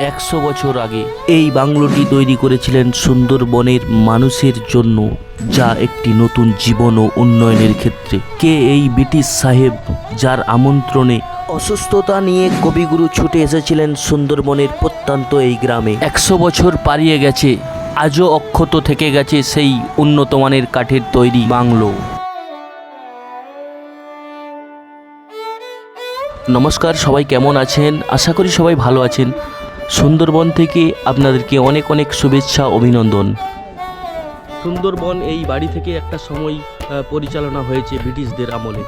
একশো বছর আগে এই বাংলোটি তৈরি করেছিলেন সুন্দরবনের মানুষের জন্য, যা একটি নতুন জীবন ও উন্নয়নের ক্ষেত্রে। কে এই ব্রিটিশ সাহেব যার আমন্ত্রণে অসুস্থতা নিয়ে কবিগুরু ছুটে এসেছিলেন সুন্দরবনের প্রত্যন্ত এই গ্রামে? একশো বছর পারিয়ে গেছে, আজও অক্ষত থেকে গেছে সেই উন্নতমানের কাঠের তৈরি বাংলো। নমস্কার, সবাই কেমন আছেন? আশা করি সবাই ভালো আছেন। সুন্দরবন থেকে আপনাদেরকে অনেক অনেক শুভেচ্ছা, অভিনন্দন। সুন্দরবন এই বাড়ি থেকে একটা সময় পরিচালনা হয়েছে ব্রিটিশদের আমলে।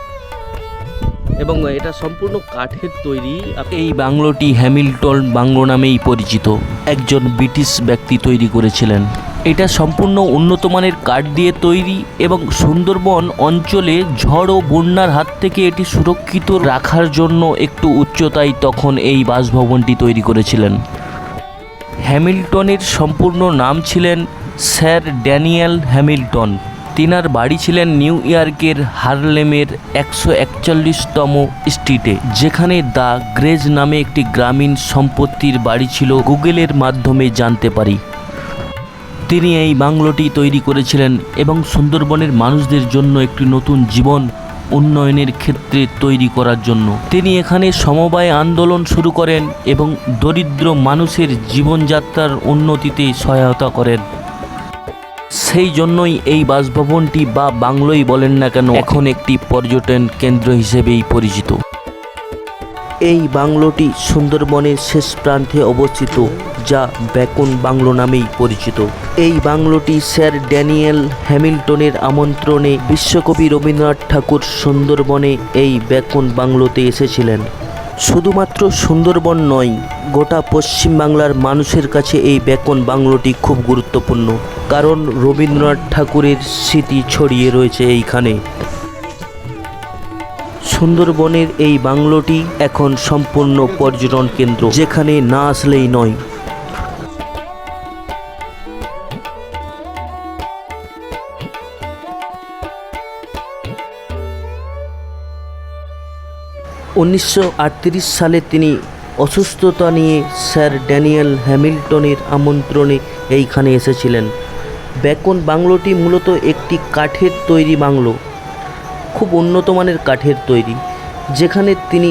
এবং এটা সম্পূর্ণ কাঠের তৈরি। এই বাংলোটি হ্যামিল্টন বাংলো নামেই পরিচিত। একজন ব্রিটিশ ব্যক্তি তৈরি করেছিলেন। এটা সম্পূর্ণ উন্নত মানের কাঠ দিয়ে তৈরি এবং সুন্দরবন অঞ্চলে ঝড় ও বন্যার হাত থেকে এটি সুরক্ষিত রাখার জন্য একটু উচ্চতায় তখন এই বাসভবনটি তৈরি করেছিলেন। হ্যামিল্টনের সম্পূর্ণ নাম ছিলেন স্যার ড্যানিয়েল হ্যামিল্টন। তিনার বাড়ি ছিলেন নিউ ইয়র্কের হারলেমের একশো একচল্লিশতম স্ট্রিটে, যেখানে দ্য গ্রেজ নামে একটি গ্রামীণ সম্পত্তির বাড়ি ছিল। গুগলের মাধ্যমে জানতে পারি। তিনি এই বাংলোটি তৈরি করেছিলেন এবং সুন্দরবনের মানুষদের জন্য একটি নতুন জীবন উন্নয়নের ক্ষেত্রে তৈরি করার জন্য। তিনি এখানে সমবায় আন্দোলন শুরু করেন এবং দরিদ্র মানুষের জীবনযাত্রার উন্নতিতে সহায়তা করেন। সেই জন্যই এই বাসভবনটি বা বাংলোই বলেন না কেন, এখন একটি পর্যটন কেন্দ্র হিসেবেই পরিচিত। এই বাংলোটি সুন্দরবনের শেষ প্রান্তে অবস্থিত। যা ব্যাকন বাংলো নামেই পরিচিত। এই বাংলোটি স্যার ড্যানিয়েল হ্যামিল্টনের আমন্ত্রণে বিশ্বকবি রবীন্দ্রনাথ ঠাকুর সুন্দরবনে এই ব্যাকন বাংলোতে এসেছিলেন। শুধুমাত্র সুন্দরবন নয়, গোটা পশ্চিম বাংলার মানুষের কাছে এই ব্যাকন বাংলোটি খুব গুরুত্বপূর্ণ, কারণ রবীন্দ্রনাথ ঠাকুরের স্মৃতি ছড়িয়ে রয়েছে এইখানে। সুন্দরবনের এই বাংলোটি এখন সম্পূর্ণ পর্যটন কেন্দ্র, যেখানে না আসলেই নয় উনিশশো আটত্রিশ সালে তিনি অসুস্থতা নিয়ে স্যার ড্যানিয়েল হ্যামিল্টনের আমন্ত্রণে এইখানে এসেছিলেন। ব্যাকন বাংলোটি মূলত একটি কাঠের তৈরি বাংলো, খুব উন্নত মানের কাঠের তৈরি, যেখানে তিনি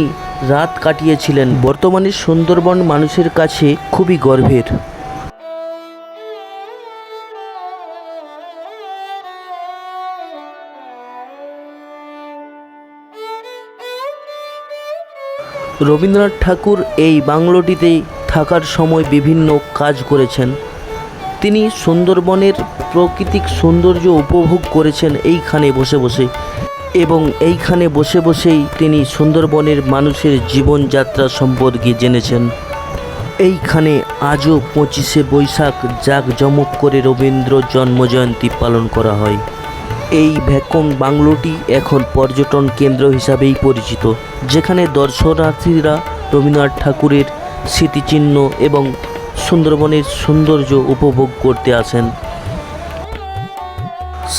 রাত কাটিয়েছিলেন। বর্তমানে সুন্দরবন মানুষের কাছে খুবই গর্বের। রবীন্দ্রনাথ ঠাকুর এই বাংলোটিতেই থাকার সময় বিভিন্ন কাজ করেছেন। তিনি সুন্দরবনের প্রাকৃতিক সৌন্দর্য উপভোগ করেছেন এইখানে বসে বসে এবং এইখানে বসে বসেই তিনি সুন্দরবনের মানুষের জীবনযাত্রা সম্পর্কে জেনেছেন। এইখানে আজও পঁচিশে বৈশাখ জাঁকজমক করে রবীন্দ্র জন্মজয়ন্তী পালন করা হয়। এই ভ্যাকম বাংলোটি এখন পর্যটন কেন্দ্র হিসাবেই পরিচিত, যেখানে দর্শনার্থীরা রবীন্দ্রনাথ ঠাকুরের স্মৃতিচিহ্ন এবং সুন্দরবনের সৌন্দর্য উপভোগ করতে আসেন।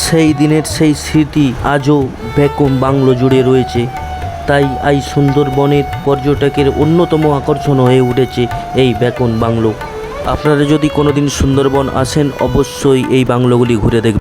সেই দিনের সেই স্মৃতি আজও ভ্যাকুম বাংলো জুড়ে রয়েছে, তাই এই সুন্দরবনের পর্যটকের অন্যতম আকর্ষণ হয়ে উঠেছে এই ব্যাকন বাংলো। আপনারা যদি কোনোদিন সুন্দরবন আসেন, অবশ্যই এই বাংলোগুলি ঘুরে দেখবেন।